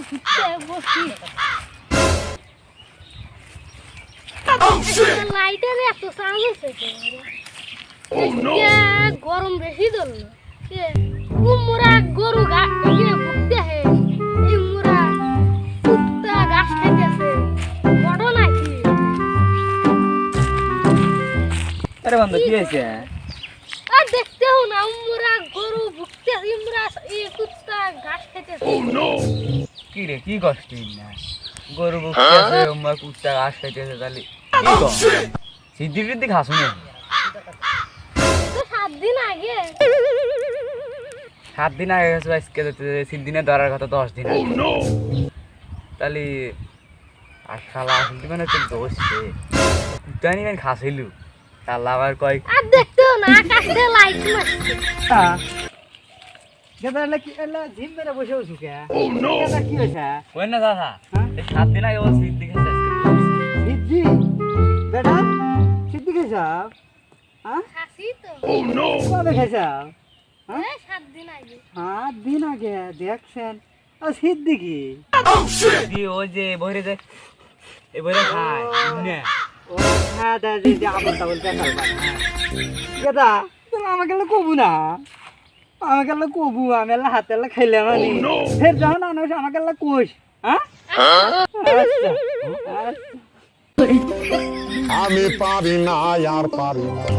ঘুরতে বসি লাইটের এত সাউন্ড হচ্ছে গরম বেশি ধরলো মোরা গরু গাছ থেকে ভুগতে হে এই মোরা আরে বন্ধু কি হয়েছে আর দেখতে হো না মোরা গরু ভুগতে মোরা এই কুত্তা গাছ খাইতেছে কি রে কি কষ্ট না গরু বুকতেছে উম্মা কুত্তা ঘাস খাইতেছে তাহলে কি সিদ্ধি টিদ্ধি খাসু না সাত দিন আগে। সাত দিন আগে গেছে আজকে দিনে ধরার কথা দশ দিন আগে। তাহলে আর শালা আসলে মানে তো দোষ সে কুত্তা খাসিলু। শালা আবার কয় আর না আকাশে লাইট মারছে। গেদা কি এলা জিম মেরে বসে আছো কে। গেদা কি হয়েছে কই না দাদা হ্যাঁ? সাত দিন আগে ও সিদ্ধি খেয়েছে আজকে। সিদ্ধি বেটা সিদ্ধি খাইছাও হ্যাঁ খাসি তো। কবে খাইছাও এই সাত দিন আগে। সাত দিন আগে দেখছেন। আর সিদ্ধি কি ওই যে বইরে যে বইরে খায়। না। ও হ্যাঁ দা যে যে আবল তাবল দেখাল গেদা তুমি আমাকে কবু না। আমাকে এলা কবু আমি। এলা হাতে এলা খাইলাম আমি ফের যখন আনো আমাকে এলা কোষ আমি পারি না আর পারি না।